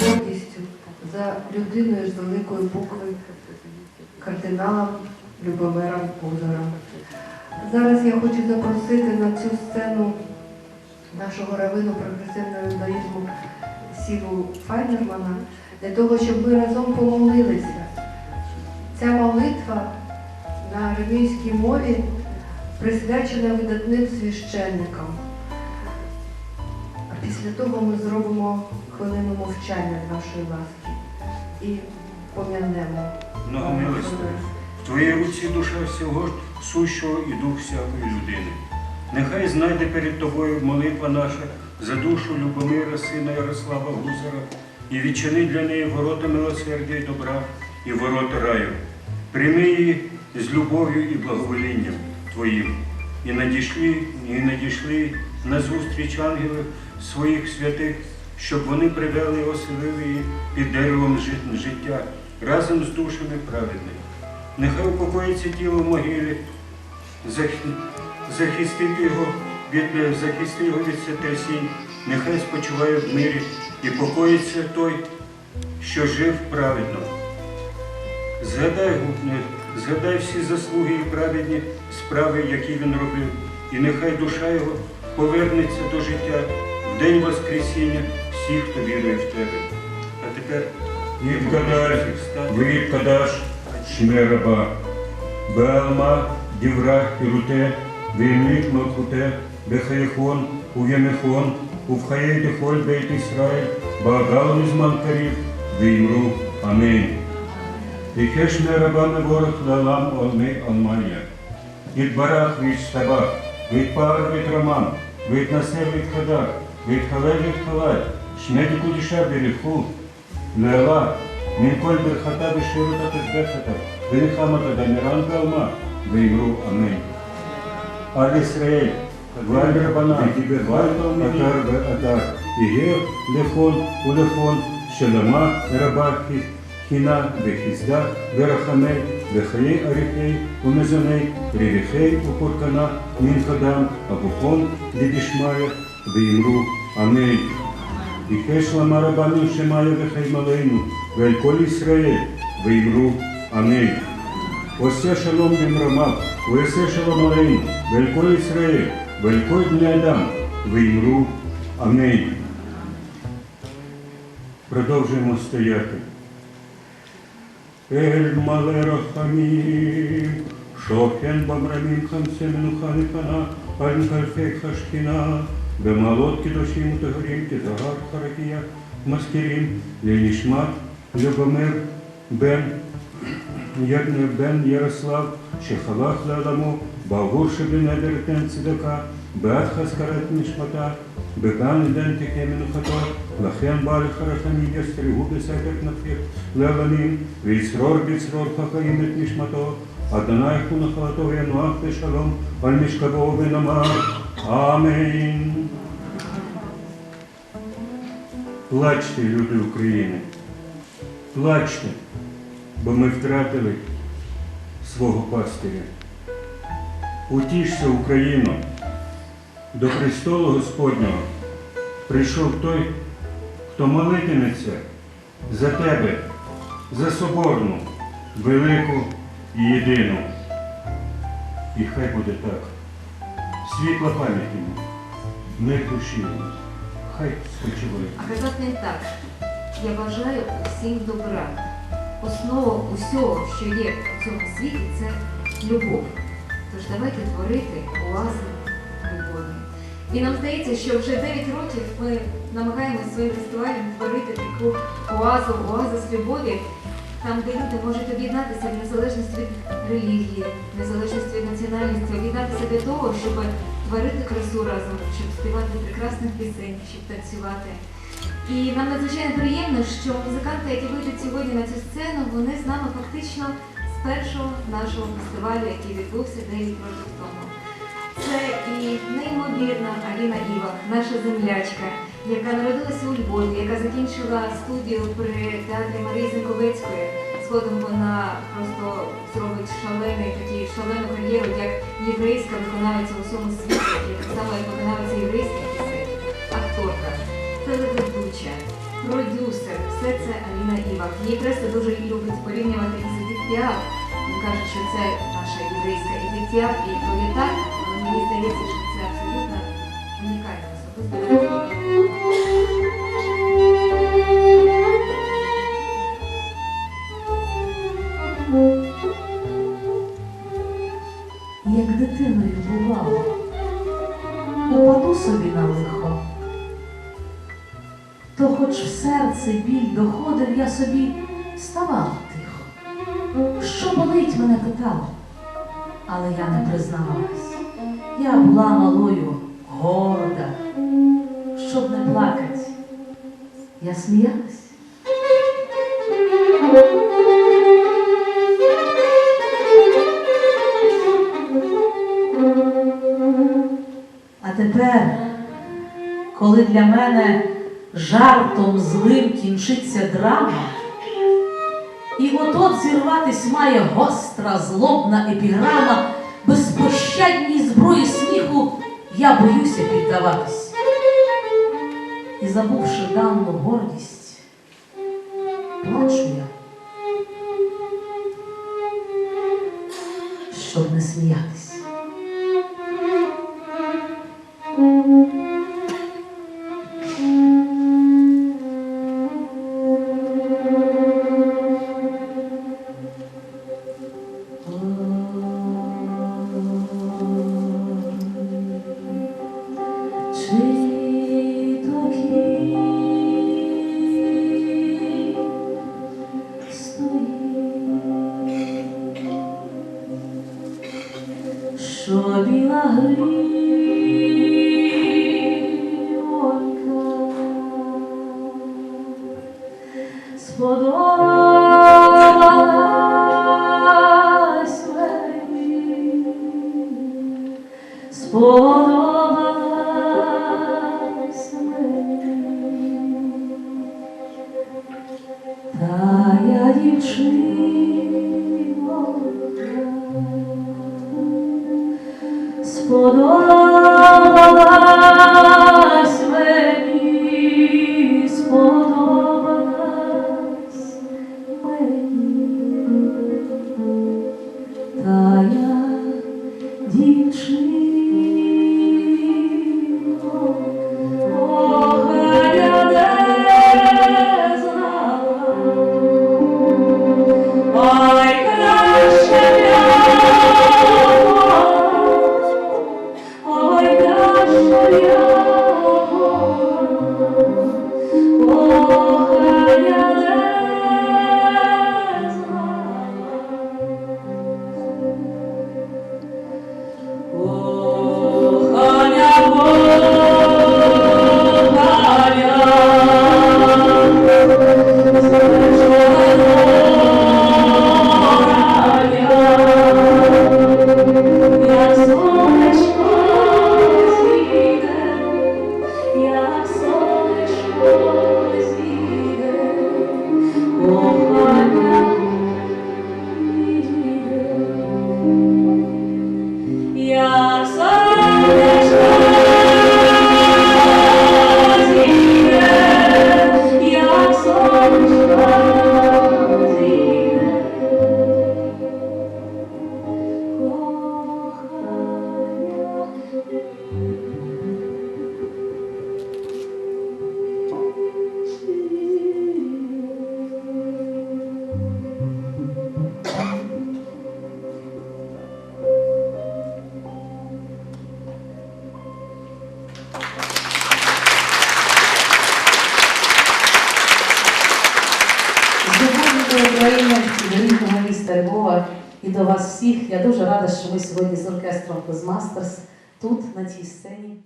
гордістю за людиною з великої букви кардиналом Любомиром Озором. Зараз я хочу запросити на цю сцену нашого равину прогресивного юдаїзму Сіву Файнермана для того, щоб ми разом помолилися. Ця молитва на арамійській мові присвячена видатним священникам. Після того ми зробимо хвилину мовчання з вашої ласки і пом'янемо. Многомилостивий, в твоїй руці душа всього сущого і дух всякої людини. Нехай знайде перед тобою молитва наша за душу Любомира, сина Ярослава Гузара, і відчини для неї ворота милосердя і добра і ворота раю. Прийми її з любов'ю і благоволінням Твоїм, і надійшли, і надійшли на зустріч ангелів своїх святих, щоб вони привели і її під деревом життя разом з душами праведних. Нехай упокоїться тіло в могилі, захи- захистив його від, захисти його від сетесінь, нехай спочиває в мирі і покоїться той, що жив праведно. Згадай, гу- згадай всі заслуги і праведні справи, які він робив, і нехай душа його повернеться до життя в день Воскресіння всіх, хто вірує в тебе. А тепер Yitkadash, Yitkadash, Shmeraba, Bealma, Divra, Hirute, Vimlik Malchute, Bechayechon, Uvemechon, Uvchaye Dechol Beit Israel, Baagal Mizman Karif, Vimru, Amen. Ikesh Meraba Mevorach Lalam Olmei Almanya. Yitbarach Vishtabach, Vitpar Vitramam, Vitnaseh Vitchadak, Vitchalel Vitchalai, Shmedi Kudisha Berichu, לעלה, מן כל ברכתה ושירותה תשבחתה, ונחמתה דמירן בעלמה, ואמרו אמן. על ישראל, ועל רבנן, ועל אתר ואתר, יהיה לכון ולכון, שלמה רבה חינה וחסדה ורחמי, Лехей Арихей, Умезоней, Ририхей Упоркана, Мінхадам, Абухон, Дідішмая, Веймру, Анель. И Кешла рабану Шемая Вехей Малейну, Вельколь Ісраїль, Веймру, Аней. Осе шалом Бімрамав, Уесе шалом Алейну, Вельколь Ісраїль, Вельколь Днядам, Веймру, Анель. Продовжуємо стояти. El Malerachamim, Шокен Бабрамин Хамсемену Ханихана, Аль-Кальфей Хашкина, Бемалот Кедошим Тагрим, Кедагар Харакия, Маскирим, Ленишмат, Любомир, Бен, Ягне Бен Ярослав, Шехалах Ладаму, Багур Шабин Адертен Цедака, בעד חזקרת נשמתה בגן עדן תחיה מנוחתו לכן בא לך רחמים יסתרגו בסתר כנפך לעולמים ויצרור בצרור חיים את נשמתו אדוני הוא נחלתו ינוח בשלום על משכבו ונאמר Амінь. Плачте, люди України. Плачте, бо ми втратили свого пастиря. Утішся, Україно, До престолу Господнього прийшов той, хто молитиметься за тебе, за соборну, велику і єдину. І хай буде так. Світла пам'ять йому, мир душі, хай спочиває. Не так. Я бажаю усім добра. Основа усього, що є в цьому світі, це любов. Тож давайте творити оази любові. І нам здається, що вже 9 років ми намагаємося своїм фестивалем творити таку оазу, оазу з любові, там, де люди можуть об'єднатися в незалежності від релігії, незалежності від національності, об'єднатися для того, щоб творити красу разом, щоб співати прекрасних пісень, щоб танцювати. І нам надзвичайно приємно, що музиканти, які вийдуть сьогодні на цю сцену, вони з нами фактично з першого нашого фестивалю, який відбувся 9 років тому. Це і неймовірна Аліна Івах, наша землячка, яка народилася у Львові, яка закінчила студію при театрі Марії Зенковецької. Згодом вона просто зробить шалений такий шалену кар'єру як єврейська виконавиця у всьому світі, так само як виконавиця єврейських пісень. А продюсер. Все це Аліна Івак. Її преса дуже любить порівнювати Едith Піаф. Він каже, що це наша єврейська Едith Піаф, і але мені здається, що це абсолютно унікальна особистість. як дитиною бувало, упаду собі на лихо, то хоч в серце біль доходив, я собі ставала тихо. Що болить, мене питала, але я не признавалась. Я була малою, горда, щоб не плакать. Я сміялась. А тепер, коли для мене жартом злим кінчиться драма, і от-от зірватись має гостра, злобна епіграма, безпощадній зброї сміху, я боюся піддаватись. І забувши давну гордість, плачу я, щоб не сміятись. Що біла гривонька сподобалась мені, сподобалась любов'ю до України і до рідного міста Львова і до вас всіх. Я дуже рада, що ми сьогодні з оркестром Безмастерс тут, на цій сцені.